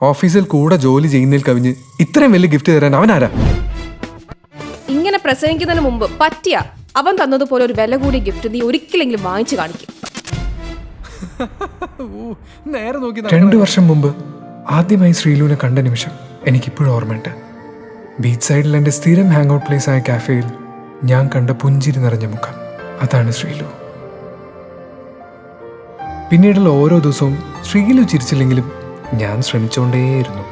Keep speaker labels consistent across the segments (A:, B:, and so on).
A: ഓഫീസിൽ കൂടെ ജോലി ചെയ്യുന്നതിൽ കവിഞ്ഞ് ഇത്രയും വലിയ ഗിഫ്റ്റ് തരാൻ അവനാരാ
B: ഇങ്ങനെ പ്രസംഗിക്കുന്നതിന് മുമ്പ് പറ്റിയ അവൻ തന്നതുപോലെ ഒരു വില കൂടിയ ഗിഫ്റ്റ് നീ ഒരിക്കലെങ്കിലും വാങ്ങിച്ചു കാണിക്കും.
A: നേരെ നോക്കി രണ്ടു വർഷം മുമ്പ് ആദ്യമായി ശ്രീലുവിനെ കണ്ട നിമിഷം എനിക്കിപ്പോഴും ഓർമ്മയുണ്ട്. ബീച്ച് സൈഡിൽ എന്റെ സ്ഥിരം ഹാങ് ഔട്ട് പ്ലേസ് ആയ കാഫേയിൽ ഞാൻ കണ്ട പുഞ്ചിരി നിറഞ്ഞ മുഖം. അതാണ് ശ്രീലു. പിന്നീടുള്ള ഓരോ ദിവസവും ശ്രീലു ചിരിച്ചില്ലെങ്കിലും ഞാൻ ശ്രമിച്ചുകൊണ്ടേയിരുന്നു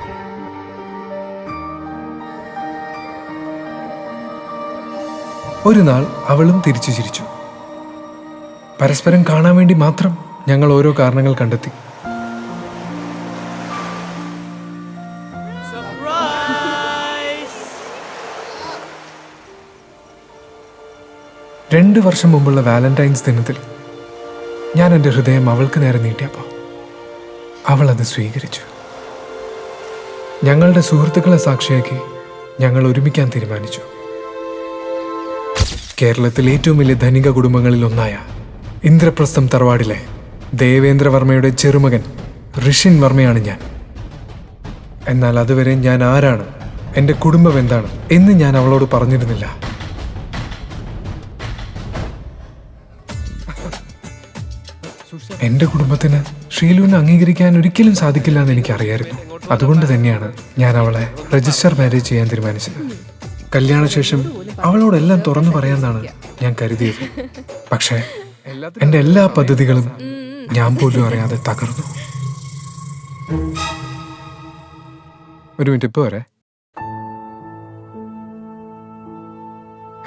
A: ഒരു നാൾ അവളും തിരിച്ചു ചിരിച്ചു. പരസ്പരം കാണാൻ വേണ്ടി മാത്രം ഞങ്ങൾ ഓരോ കാരണങ്ങൾ കണ്ടെത്തി. രണ്ട് വർഷം മുമ്പുള്ള വാലന്റൈൻസ് ദിനത്തിൽ ഞാൻ എന്റെ ഹൃദയം അവൾക്ക് നേരെ നീട്ടിയപ്പോൾ അവൾ അത് സ്വീകരിച്ചു. ഞങ്ങളുടെ സുഹൃത്തുക്കളെ സാക്ഷിയാക്കി ഞങ്ങൾ ഒരുമിക്കാൻ തീരുമാനിച്ചു. കേരളത്തിലെ ഏറ്റവും വലിയ ധനിക കുടുംബങ്ങളിൽ ഒന്നായ ഇന്ദ്രപ്രസ്ഥം തറവാടിലെ ദേവേന്ദ്രവർമ്മയുടെ ചെറുമകൻ ഋഷിൻ വർമ്മയാണ് ഞാൻ. എന്നാൽ അതുവരെ ഞാൻ ആരാണ്? എന്റെ കുടുംബം എന്താണ്? എന്ന് ഞാൻ അവളോട് പറഞ്ഞിരുന്നില്ല. എന്റെ കുടുംബത്തിന് ഷീലുവിനെ അംഗീകരിക്കാൻ ഒരിക്കലും സാധിക്കില്ല എന്ന് എനിക്കറിയായിരുന്നു. അതുകൊണ്ട് തന്നെയാണ് ഞാൻ അവളെ രജിസ്റ്റർ മാരേജ് ചെയ്യാൻ തീരുമാനിച്ചത്. കല്യാണശേഷം അവളോടെല്ലാം തുറന്നു പറയാമെന്നാണ് ഞാൻ കരുതിയത്. പക്ഷേ എന്റെ എല്ലാ പദ്ധതികളും ഞാൻ പോലും അറിയാതെ തകർന്നു. ഒരു മിനിറ്റ് ഇപ്പോൾ വരെ.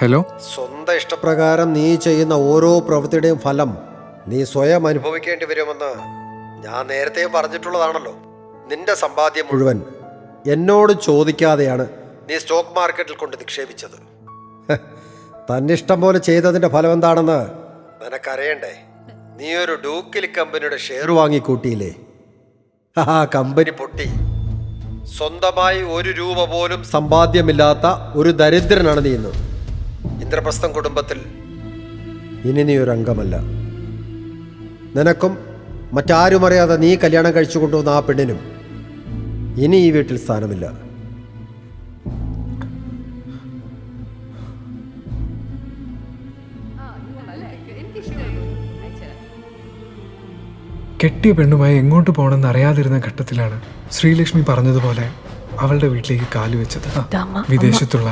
A: ഹലോ?
C: സ്വന്തം ഇഷ്ടപ്രകാരം നീ ചെയ്യുന്ന ഓരോ പ്രവൃത്തിയുടെയും ഫലം നീ സ്വയം അനുഭവിക്കേണ്ടി വരുമെന്ന് ഞാൻ നേരത്തെ പറഞ്ഞിട്ടുള്ളതാണല്ലോ. നിന്റെ സമ്പാദ്യം മുഴുവൻ എന്നോട് ചോദിക്കാതെയാണ് നീ സ്റ്റോക്ക് മാർക്കറ്റിൽ കൊണ്ട് നിക്ഷേപിച്ചത്. തന്നിഷ്ടം പോലെ ചെയ്തതിന്റെ ഫലം എന്താണെന്ന് നിനക്കറിയണ്ടേ? നീ ഒരു ഡൂക്കിലി കമ്പനിയുടെ ഷെയർ വാങ്ങിക്കൂട്ടിയില്ലേ? ആ കമ്പനി പൊട്ടി. സ്വന്തമായി ഒരു രൂപ പോലും സമ്പാദ്യമില്ലാത്ത ഒരു ദരിദ്രനാണ് നീ ഇന്ന്. ഇന്ദ്രപ്രസ്ഥം കുടുംബത്തിൽ ഇനി നീ ഒരു അംഗമല്ല. നിനക്കും മറ്റാരും അറിയാതെ നീ കല്യാണം കഴിച്ചു കൊണ്ടുവന്ന ആ പെണ്ണിനും ഇനി ഈ വീട്ടിൽ സ്ഥാനമില്ല.
A: കെട്ടിയ പെണ്ണുമായി എങ്ങോട്ട് പോകണമെന്ന് അറിയാതിരുന്ന ഘട്ടത്തിലാണ് ശ്രീലക്ഷ്മി പറഞ്ഞതുപോലെ അവളുടെ വീട്ടിലേക്ക് കാലുവെച്ചത് വിദേശത്തുള്ള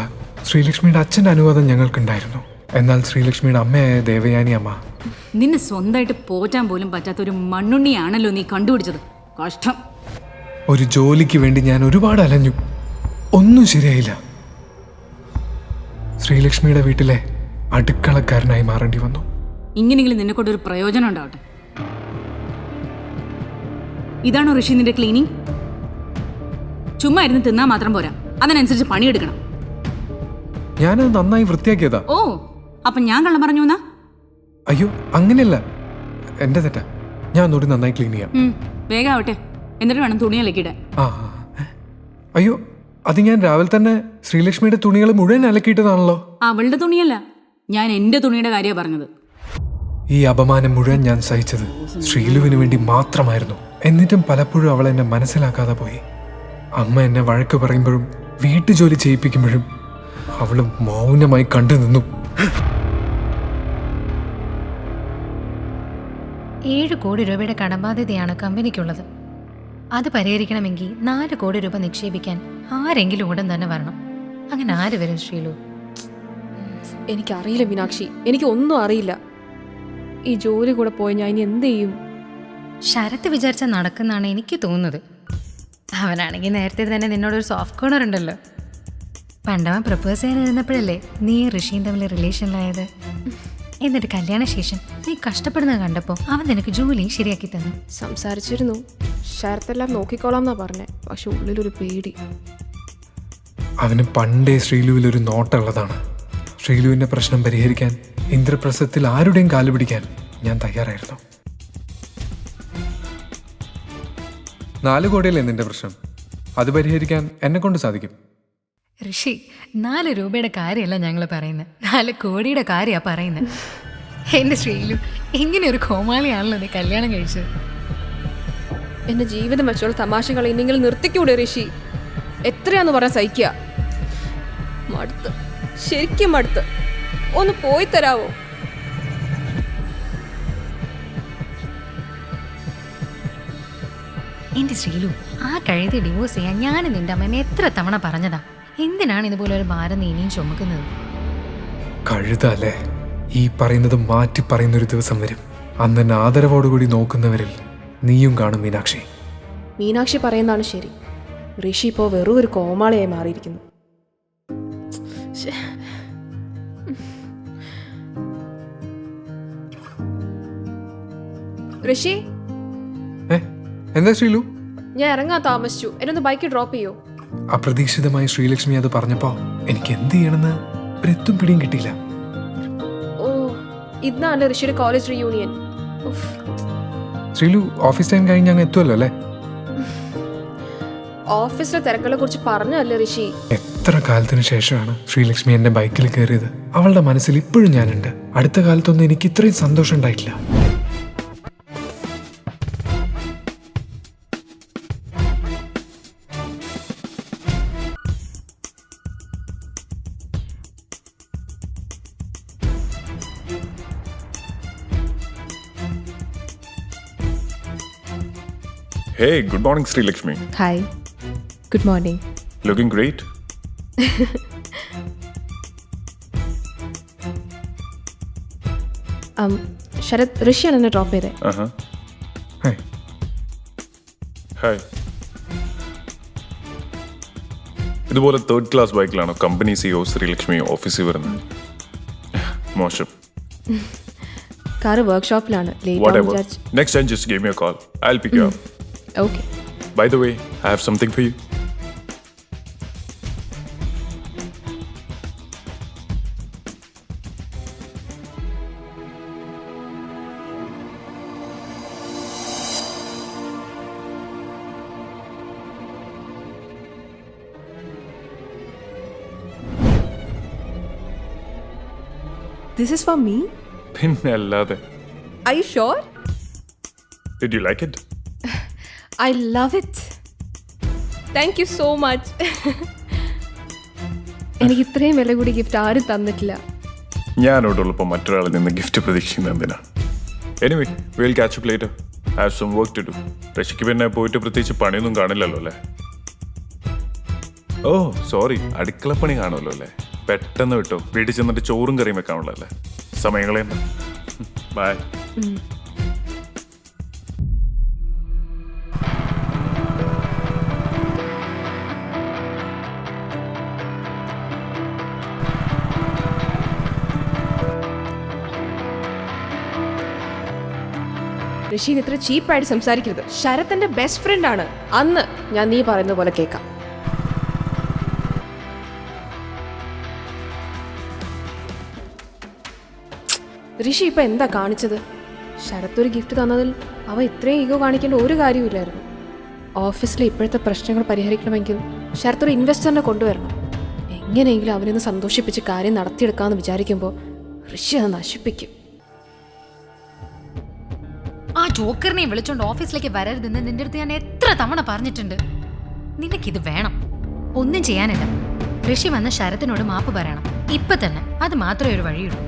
A: ശ്രീലക്ഷ്മിയുടെ അച്ഛന്റെ അനുവാദം ഞങ്ങൾക്കുണ്ടായിരുന്നു. എന്നാൽ ശ്രീലക്ഷ്മിയുടെ അമ്മയായ ദേവയാനി അമ്മ.
D: നിന്നെ സ്വന്തമായിട്ട് പോറ്റാൻ പോലും പറ്റാത്ത ഒരു മണ്ണുണ്ണിയാണല്ലോ നീ കണ്ടുപിടിച്ചത്. കഷ്ടം.
A: ഒരു ജോലിക്ക് വേണ്ടി ഞാൻ ഒരുപാട് അലഞ്ഞു. ഒന്നും ശരിയായില്ല. ശ്രീലക്ഷ്മിയുടെ വീട്ടിലെ അടുക്കളക്കാരനായി മാറേണ്ടി വന്നു.
D: ഇങ്ങനെയെങ്കിലും നിന്നെ കൊണ്ടൊരു പ്രയോജനം ഉണ്ടാവട്ടെ. ഇതാണോ ഋഷി നിന്റെ ക്ലീനിങ്? ചുമ്മാ ഇരുന്ന് തിന്നാ മാത്രം പോരാ. അതിനനുസരിച്ച് പണിയെടുക്കണം.
A: ഞാനത് നന്നായി വൃത്തിയാക്കിയതാ.
D: ഓ അപ്പൊ ഞാൻ കള്ളം പറഞ്ഞു എന്നാ
A: അയ്യോ അങ്ങനെയല്ല. എന്റെ തെറ്റാ. ഞാൻ ഒന്നുകൂടി നന്നായി ക്ലീൻ ചെയ്യാം.
D: വേഗം ആവട്ടെ എന്നിട്ട് വേണം തുണി അലക്കിയിടാൻ.
A: ആ ആ. അയ്യോ അത് ഞാൻ രാവിലെ തന്നെ ശ്രീലക്ഷ്മിയുടെ തുണികൾ മുഴുവൻ അലക്കിയിട്ടതാണല്ലോ.
D: അവളുടെ തുണിയല്ല ഞാൻ എന്റെ തുണിയുടെ കാര്യമാണ് പറഞ്ഞത്.
A: ഈ അപമാനം മുഴുവൻ ഞാൻ സഹിച്ചത് ശ്രീലുവിന് വേണ്ടി മാത്രമായിരുന്നു. എന്നിട്ടും പലപ്പോഴും അവൾ എന്നെ മനസ്സിലാക്കാതെ പോയി. അമ്മ എന്നെ വഴക്ക് പറയുമ്പോഴും വീട്ടുജോലി ചെയ്യിപ്പിക്കുമ്പോഴും അവളും മൗനമായി കണ്ടു നിന്നു.
E: ഏഴ് കോടി രൂപയുടെ കടബാധ്യതയാണ് കമ്പനിക്കുള്ളത്. അത് പരിഹരിക്കണമെങ്കിൽ നാല് കോടി രൂപ നിക്ഷേപിക്കാൻ ആരെങ്കിലും ഉടൻ തന്നെ വരണം. അങ്ങനെ ആര് വരും ശ്രീലു?
B: എനിക്കറിയില്ല മീനാക്ഷി. എനിക്ക് ഒന്നും അറിയില്ല. ഈ ജോലി കൂടെ പോയി ഞാൻ ഇനി എന്ത് ചെയ്യും?
E: ശരത്ത് വിചാരിച്ച നടക്കുന്നാണ് എനിക്ക് തോന്നുന്നത്. അവനാണെങ്കിൽ നേരത്തെ തന്നെ നിന്നോടൊരു സോഫ്റ്റ് കോർണർ ഉണ്ടല്ലോ. പണ്ടവൻ പ്രപ്പോസ് ചെയ്യാനിരുന്നപ്പോഴല്ലേ നീ ഋഷിയും തമ്മിൽ റിലേഷനിലായത് എന്നിട്ട് കല്യാണശേഷം നീ കഷ്ടപ്പെടുന്നത് കണ്ടപ്പോൾ അവൻ നിനക്ക് ജോലി ശരിയാക്കി തന്നു.
B: സംസാരിച്ചിരുന്നു. ശരത്തെല്ലാം നോക്കിക്കോളാം എന്നാ പറഞ്ഞേ. പക്ഷെ ഉള്ളിലൊരു പേടി.
A: അവന് പണ്ടേ ശ്രീലുവിൽ ഒരു നോട്ടുള്ളതാണ് ശ്രീലുവിന്റെ പ്രശ്നം പരിഹരിക്കാൻ ഇന്ദ്രപ്രസത്തിൽ ആരുടെയും കാൽ പിടിക്കാൻ ഞാൻ തയ്യാറായിരുന്നു. നാല് കോടിയല്ലേ നിന്റെ പ്രശ്നം? അത് പരിഹരിക്കാൻ എന്നെ കൊണ്ട് സാധിക്കും.
E: ഋഷി നാല് രൂപയുടെ കാര്യമല്ല ഞങ്ങൾ പറയുന്നത് നാല് കോടിയുടെ കാര്യമാണ് പറയുന്നത് എന്റെ ശ്രീലു ഇങ്ങനെ ഒരു കോമാളിയാണല്ലോ നീ കല്യാണം കഴിച്ചത്.
B: എന്റെ ജീവിതം വെച്ചുള്ള തമാശകൾ നിങ്ങൾ നിർത്തിക്കൂടെ ഋഷി? എത്രയാന്ന് പറഞ്ഞാൽ സഹിക്കുക മടുത്ത് ശരിക്കും മടുത്ത്. ഒന്ന് പോയി തരാവോ?
E: എന്റെ ശ്രീലു ആ കഴുതി ഡിവോഴ്സ് ചെയ്യാൻ ഞാനും നിന്റെ അമ്മേനെ എത്ര തവണ പറഞ്ഞതാ? എന്തിനാണ് ഇതുപോലെ ഒരു ഭാരം നീ ഇനിയും ചുമക്കുന്നത്?
A: കഴുതല്ലേ? ഈ പറയുന്നത് മാറ്റി പറയുന്നൊരു ദിവസം വരും. അന്ന് എന്നെ ആദരവോടുകൂടി നോക്കുന്നവരിൽ നീയും കാണും മീനാക്ഷി.
B: മീനാക്ഷി പറയുന്നതാണ് ശരി. ഋഷി ഇപ്പോ വെറും ഒരു കോമാളിയായി മാറിയിരിക്കുന്നു. ഋഷി?
A: എന്താ ശ്രീലു?
B: ഞാൻ ഇറങ്ങാൻ താമസിച്ചു. എന്നൊന്ന് ബൈക്ക് ഡ്രോപ്പ് ചെയ്യോ?
A: അപ്രതീക്ഷിതമായി ശ്രീലക്ഷ്മി അത് പറഞ്ഞപ്പോ എനിക്ക് എന്ത് ചെയ്യണമെന്ന് ഒരെത്തും പിടിയും കിട്ടിയില്ല.
B: ഓ ഇന്നാണ് ഋഷിയുടെ college reunion.
A: Sreelu office time കഴിഞ്ഞ് അങ്ങ് എത്തുമല്ലോ അല്ലേ?
B: ഓഫീസിലെ തിരക്കുകളെ കുറിച്ച് പറഞ്ഞല്ലേ ഋഷി?
A: എത്ര കാലത്തിന് ശേഷമാണ് ശ്രീലക്ഷ്മി എന്റെ ബൈക്കിൽ കയറിയത്? അവളുടെ മനസ്സിൽ ഇപ്പോഴും ഞാനുണ്ട്. അടുത്ത കാലത്തൊന്നും എനിക്ക് ഇത്രയും സന്തോഷം ഉണ്ടായിട്ടില്ല.
F: Hey, good morning, Sri Lakshmi.
B: Hi good morning
F: Looking great.
B: Sarath ഋഷിയാണ് എന്നെ ഡ്രോപ്പ് ചെയ്തത്
F: Uh huh.
A: ഹേ,
F: ഹായ് ഇതുപോലെ തേർഡ് ക്ലാസ് ബൈക്കിലാണോ കമ്പനി സിഒ ശ്രീലക്ഷ്മി ഓഫീസിൽ വരുന്നത്? മോശം.
B: Car വർക്ക്ഷോപ്പിലാണ് late
F: next time just game you call I pick you up
B: Okay.
F: By the way, I have something for you.
B: This is for me?
F: Pinnellade. Are
B: you sure?
F: Did you like it?
B: I love it thank you so much എനിക്ക് ഇത്രയും വില കൂടി gift ആരും തന്നിട്ടില്ല.
F: ഞാനോടുള്ളപ്പോൾ മറ്റൊരാളിൽ നിന്ന് gift പ്രതീക്ഷിക്കുന്ന എന്തിനാ? Anyway will catch up later have some work to do രക്ഷയ്ക്ക് പിന്നെ പോയിട്ട് പ്രത്യേകിച്ച് പണിയൊന്നും കാണില്ലല്ലോ അല്ലേ? ഓ സോറി അടുക്കളപ്പണി കാണുമല്ലോ അല്ലേ? പെട്ടെന്ന് വിട്ടോ. വീട്ടിൽ ചെന്നിട്ട് ചോറും കറിയും വെക്കാനുള്ള അല്ലേ സമയങ്ങളെ ബൈ
B: ഋഷീൻ ഇത്ര ചീപ്പായിട്ട് സംസാരിക്കരുത്. ശരത്തിന്റെ ബെസ്റ്റ് ഫ്രണ്ട് ആണ്. അന്ന് ഞാൻ നീ പറയുന്ന പോലെ കേൾക്കാം. ഋഷി ഇപ്പൊ എന്താ കാണിച്ചത്? ശരത് ഒരു ഗിഫ്റ്റ് തന്നതിൽ അവ ഇത്രയും ഈഗോ കാണിക്കേണ്ട ഒരു കാര്യമില്ലായിരുന്നു ഓഫീസിലെ ഇപ്പോഴത്തെ പ്രശ്നങ്ങൾ പരിഹരിക്കണമെങ്കിൽ ശരത് ഒരു ഇൻവെസ്റ്ററിനെ കൊണ്ടുവരണം. എങ്ങനെയെങ്കിലും അവനൊന്ന് സന്തോഷിപ്പിച്ച് കാര്യം നടത്തിയെടുക്കാമെന്ന് വിചാരിക്കുമ്പോൾ ഋഷി അത് നശിപ്പിക്കും.
E: ജോക്കറിനെ വിളിച്ചോണ്ട് ഓഫീസിലേക്ക് വരരുതെന്ന് നിന്റെ അടുത്ത് ഞാൻ എത്ര തവണ പറഞ്ഞിട്ടുണ്ട്. നിനക്കിത് വേണം. ഒന്നും ചെയ്യാനില്ല. ഋഷി വന്ന ശരത്തിനോട് മാപ്പ് പറയണം. ഇപ്പൊ തന്നെ. അത് മാത്രമേ ഒരു വഴിയുള്ളൂ.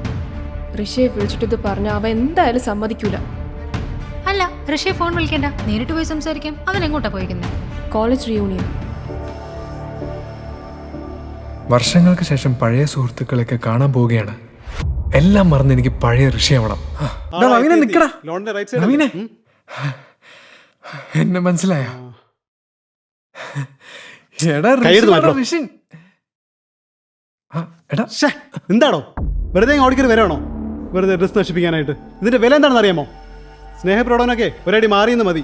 B: ഋഷിയെ വിളിച്ചിട്ട് ഇത് പറഞ്ഞ അവ എന്തായാലും സമ്മതിക്കൂല.
E: അല്ല ഋഷിയെ ഫോൺ വിളിക്കണ്ട. നേരിട്ട് പോയി സംസാരിക്കാം. അവൻ എങ്ങോട്ടാ പോയിരിക്കുന്നത്
B: കോളേജ് റിയൂണിയൻ
A: വർഷങ്ങൾക്ക് ശേഷം പഴയ സുഹൃത്തുക്കളെയൊക്കെ കാണാൻ പോവുകയാണ്. എല്ലാം മറന്ന് എനിക്ക് പഴയ ഋഷിയാവണം നവീനെ നിക്കടാ. എന്നെ മനസ്സിലായ?
G: എന്താണോ? വെറുതെ ഓടിക്കറി വരാണോ? വെറുതെ ഡ്രസ് നശിപ്പിക്കാനായിട്ട്. ഇതിന്റെ വില എന്താണെന്ന് അറിയാമോ? സ്നേഹപ്രകടനൊക്കെ ഒരടി മാറിയെന്ന് മതി.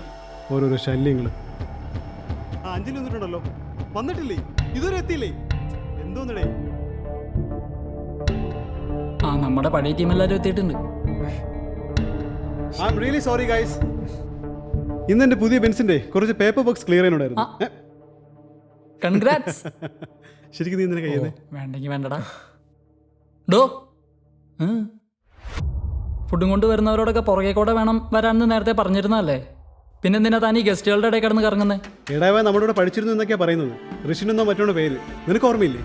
G: ഓരോരോ ശല്യങ്ങൾ ആ നിന്നിട്ടുണ്ടല്ലോ വന്നിട്ടുണ്ടല്ലോ. വന്നിട്ടില്ലേ? ഇതുവരെ എത്തിയില്ലേ? എന്തോന്നടേ?
H: ആ നമ്മുടെ പഴയ ടീം എല്ലാവരും എത്തിയിട്ടുണ്ട്.
G: I'm really sorry guys ഇന്ന് എന്റെ പുതിയ ബെൻസിന്റെ കുറച്ച് പേപ്പർ വർക്ക്സ് ക്ലിയർ ചെയ്യാനുണ്ടായിരുന്നു. ഏ,
H: കൺഗ്രാറ്റ്സ്
G: ശരിക്കും നീ നിന്നെ കഴിയുന്നത്
H: വേണ്ടെങ്കിൽ വേണ്ടടാ. ഡോ ഫുഡും കൊണ്ട് വരുന്നവരോടൊക്കെ പുറകെ കൂടെ വേണം വരാനെന്ന് നേരത്തെ പറഞ്ഞിരുന്നല്ലേ പിന്നെ താൻ താനീ ഗസ്റ്റുകളുടെ ഇടയിൽ കിടന്ന് കറങ്ങുന്നേ?
G: എടാവ നമ്മുടെ കൂടെ പഠിച്ചിരുന്നു എന്നൊക്കെയാ പറയുന്നത്. ഋഷിനെന്നോ മറ്റോ പേര്. നിനക്ക് ഓർമ്മയില്ലേ?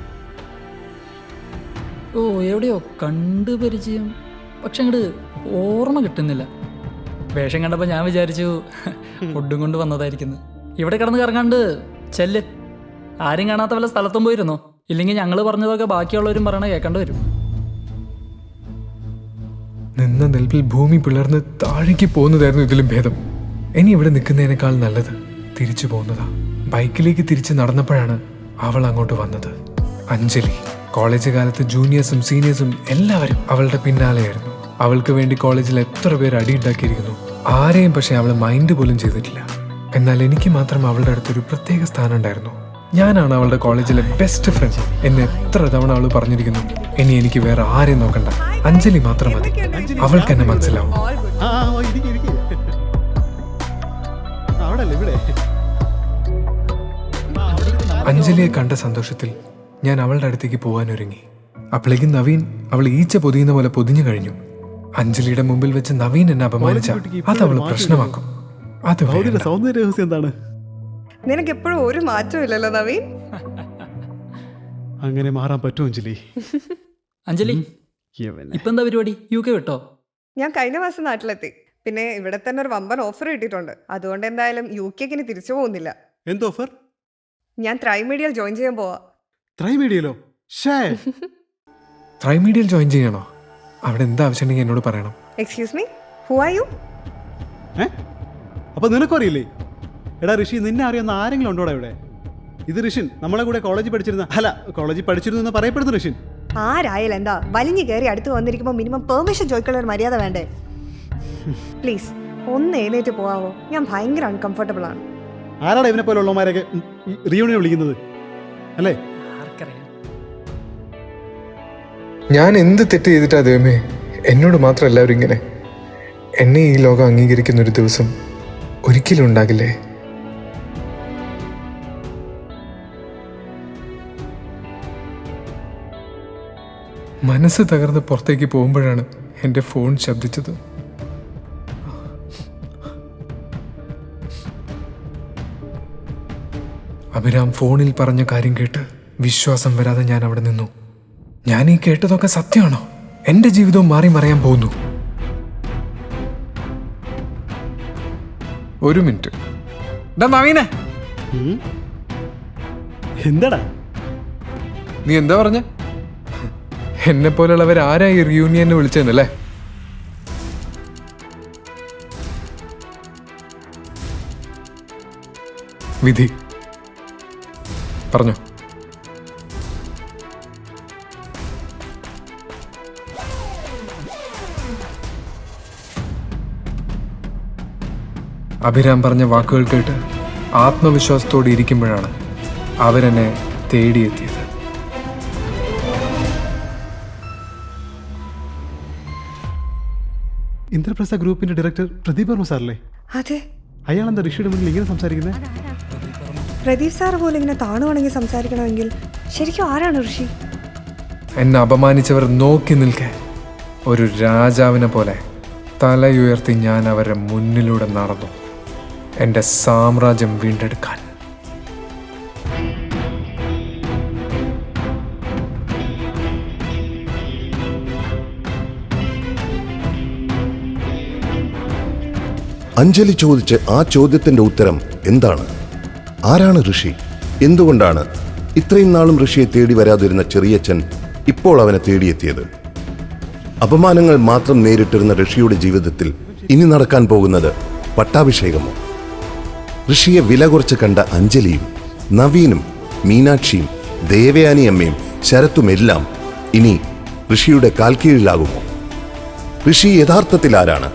H: ഓ എവിടെയോ കണ്ടു പരിചയം. പക്ഷെ അങ്ങോട്ട് ഓർമ്മ കിട്ടുന്നില്ല. വേഷം കണ്ടപ്പോൾ ഞാൻ വിചാരിച്ചു ഫുഡും കൊണ്ട് വന്നതായിരിക്കുന്നു. ഇവിടെ കിടന്ന് കറങ്ങാണ്ട് ചെല്ല്. ആരും കാണാത്ത വല്ല സ്ഥലത്തും പോയിരുന്നോ? ഇല്ലെങ്കിൽ ഞങ്ങൾ പറഞ്ഞതൊക്കെ ബാക്കിയുള്ളവരും പറയണ കേൾക്കേണ്ടി വരും.
A: നിന്ന നിൽപ്പിൽ ഭൂമി പിളർന്ന് താഴേക്ക് പോകുന്നതായിരുന്നു ഇതിലും ഭേദം. ഇനി ഇവിടെ നിൽക്കുന്നതിനേക്കാൾ നല്ലത് തിരിച്ചു പോകുന്നതാ. ബൈക്കിലേക്ക് തിരിച്ച് നടന്നപ്പോഴാണ് അവൾ അങ്ങോട്ട് വന്നത്. അഞ്ജലി. കോളേജ് കാലത്ത് ജൂനിയേഴ്സും സീനിയേഴ്സും എല്ലാവരും അവളുടെ പിന്നാലെയായിരുന്നു. അവൾക്ക് വേണ്ടി കോളേജിൽ എത്ര പേർ അടിയുണ്ടാക്കിയിരിക്കുന്നു ആരെയും പക്ഷെ അവൾ മൈൻഡ് പോലും ചെയ്തിട്ടില്ല. എന്നാൽ എനിക്ക് മാത്രം അവളുടെ അടുത്തൊരു പ്രത്യേക സ്ഥാനം ഉണ്ടായിരുന്നു. ഞാനാണ് അവളുടെ കോളേജിലെ ബെസ്റ്റ് ഫ്രണ്ട് എന്ന് എത്ര തവണ അവൾ പറഞ്ഞിരിക്കുന്നു. ഇനി എനിക്ക് വേറെ ആരെയും നോക്കണ്ട. അഞ്ജലി മാത്രം മതി. അവൾക്ക് എന്നെ മനസ്സിലാവും. അഞ്ജലിയെ കണ്ട സന്തോഷത്തിൽ ഞാൻ അവളുടെ അടുത്തേക്ക് പോകാൻ ഒരുങ്ങി അപ്പോഴേക്കും നവീൻ അവൾ ഈച്ച പൊതിയുന്ന പോലെ പൊതിഞ്ഞു കഴിഞ്ഞു. അഞ്ജലിയുടെ മുമ്പിൽ വെച്ച് നവീൻ എന്നെ അപമാനിച്ച അത് അവൾ പ്രശ്നമാക്കും. അത്
G: സൗന്ദര്യ രഹസ്യം എന്താണ്?
I: നിനക്ക് എപ്പോഴും ഒരു മാറ്റവും ഇല്ലല്ലോ നവീൻ.
G: അങ്ങനെ മാറാൻ പറ്റും അഞ്ജലി?
H: അഞ്ജലി
G: ഇപ്പൊ
H: ഇപ്പം എന്താ പരിപാടി? യു കെ വിട്ടോ?
I: ഞാൻ കഴിഞ്ഞ മാസം നാട്ടിലെത്തി. പിന്നെ ഇവിടെ തന്നെ ഒരു വമ്പൻ ഓഫർ കിട്ടിയിട്ടുണ്ട്. അതുകൊണ്ട് എന്തായാലും യു കെക്ക് ഇനി തിരിച്ചു പോകുന്നില്ല.
G: എന്ത് ഓഫർ
I: ഞാൻ ത്രൈമീഡിയൽ ജോയിൻ ചെയ്യാൻ പോവാ.
G: ത്രൈമീഡിയയിലോ ഷേ
A: ട്രൈമീഡിയൽ ജോയിൻ ചെയ്യണോ? അവിടെ എന്താ ആവശ്യമുണ്ടെങ്കിൽ എന്നോട് പറയണം.
I: Excuse me who are you
G: ഏ? അപ്പൊ നിനക്കും അറിയില്ലേ എടാ ഋഷി നിന്നെ അറിയുന്ന ആരെങ്കിലും ഉണ്ടോടാ ഇവിടെ? ഇത് ഋഷിൻ നമ്മളെ കൂടെ കോളേജിൽ പഠിച്ചിരുന്ന അല്ല കോളേജിൽ പഠിച്ചിരുന്നു എന്ന് പറയപ്പെടുന്ന ഋഷിൻ.
I: ആരായാലും എന്താ വലിഞ്ഞു കയറി അടുത്ത് വന്നിരിക്കുമ്പോൾ മിനിമം പെർമിഷൻ ചോദിക്കാനുള്ള ഒരു മര്യാദ വേണ്ടേ? പ്ലീസ് ഒന്ന് എഴുന്നേറ്റ് പോവാവോ? ഞാൻ ഭയങ്കര അൺകംഫർട്ടബിൾ ആണ്.
G: ആരാടാ ഇവനെ പോലുള്ളവന്മാരെയൊക്കെ റിയൂണിയൻ വിളിക്കുന്നത്? അല്ലേ?
A: ഞാൻ എന്ത് തെറ്റ് ചെയ്തിട്ടാ ദൈവമേ? എന്നോട് മാത്രം എല്ലാവരും ഇങ്ങനെ. എന്നെ ഈ ലോകം അംഗീകരിക്കുന്ന ഒരു ദിവസം ഒരിക്കലും ഉണ്ടാകില്ലേ? മനസ്സ് തകർന്ന് പുറത്തേക്ക് പോകുമ്പോഴാണ് എന്റെ ഫോൺ ശബ്ദിച്ചത്. അഭിരാം ഫോണിൽ പറഞ്ഞ കാര്യം കേട്ട് വിശ്വാസം വരാതെ ഞാൻ അവിടെ നിന്നു. ഞാൻ ഈ കേട്ടതൊക്കെ സത്യമാണോ? എന്റെ ജീവിതവും മാറി മറിയാൻ പോകുന്നു. ഒരു മിനിറ്റ്. ഡാ നവീനെ.
G: ഉം. എന്താടാ?
A: നീ എന്താ പറഞ്ഞ? എന്നെ പോലുള്ളവർ ആരാ ഈ റിയൂണിയനെ വിളിച്ചെന്നല്ലേ വിധി. പറഞ്ഞു. അഭിരാം പറഞ്ഞ വാക്കുകൾ കേട്ട് ആത്മവിശ്വാസത്തോടെ ഇരിക്കുമ്പോഴാണ് അവരെന്നെ തേടിയെത്തിയത്.
G: ഇന്ദ്രപ്രസ്ഥ ഗ്രൂപ്പിന്റെ ഡയറക്ടർ പ്രദീപ് വർമ്മ സാറല്ലേ?
I: അതെ.
G: അയാൾ എന്താ ഋഷിയുടെ മുന്നിൽ ഇങ്ങനെ സംസാരിക്കുന്നത്
I: പ്രദീപ് സാർ പോലും ഇങ്ങനെ താണുവാണെങ്കിൽ സംസാരിക്കണമെങ്കിൽ ശരിക്കും ആരാണ് ഋഷി?
A: എന്നെ അപമാനിച്ചവർ നോക്കി നിൽക്കേ. ഒരു രാജാവിനെ പോലെ തലയുയർത്തി ഞാൻ അവരുടെ മുന്നിലൂടെ നടന്നു. എന്റെ സാമ്രാജ്യം വീണ്ടെടുക്കാൻ.
J: അഞ്ജലി ചോദിച്ച ആ ചോദ്യത്തിന്റെ ഉത്തരം എന്താണ്? ആരാണ് ഋഷി? എന്തുകൊണ്ടാണ് ഇത്രയും നാളും ഋഷിയെ തേടി വരാതിരുന്ന ചെറിയച്ഛൻ ഇപ്പോൾ അവനെ തേടിയെത്തിയത്? അപമാനങ്ങൾ മാത്രം നേരിട്ടിരുന്ന ഋഷിയുടെ ജീവിതത്തിൽ ഇനി നടക്കാൻ പോകുന്നത് പട്ടാഭിഷേകമോ? ഋഷിയെ വില കുറച്ച് കണ്ട അഞ്ജലിയും നവീനും മീനാക്ഷിയും ദേവയാനി ദേവയാനിയമ്മയും ശരത്തുമെല്ലാം ഇനി ഋഷിയുടെ കാൽക്കീഴിലാകുമോ? ഋഷി യഥാർത്ഥത്തിൽ ആരാണ്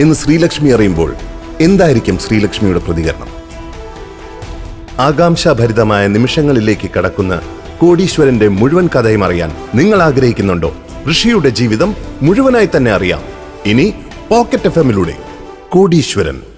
J: എന്ന് ശ്രീലക്ഷ്മി അറിയുമ്പോൾ എന്തായിരിക്കും ശ്രീലക്ഷ്മിയുടെ പ്രതികരണം? ആകാംക്ഷാഭരിതമായ നിമിഷങ്ങളിലേക്ക് കടക്കുന്ന കോടീശ്വരന്റെ മുഴുവൻ കഥയും അറിയാൻ നിങ്ങൾ ആഗ്രഹിക്കുന്നുണ്ടോ? ഋഷിയുടെ ജീവിതം മുഴുവനായി തന്നെ അറിയാം. ഇനി പോക്കറ്റ് എഫ് എമ്മിലൂടെ കോടീശ്വരൻ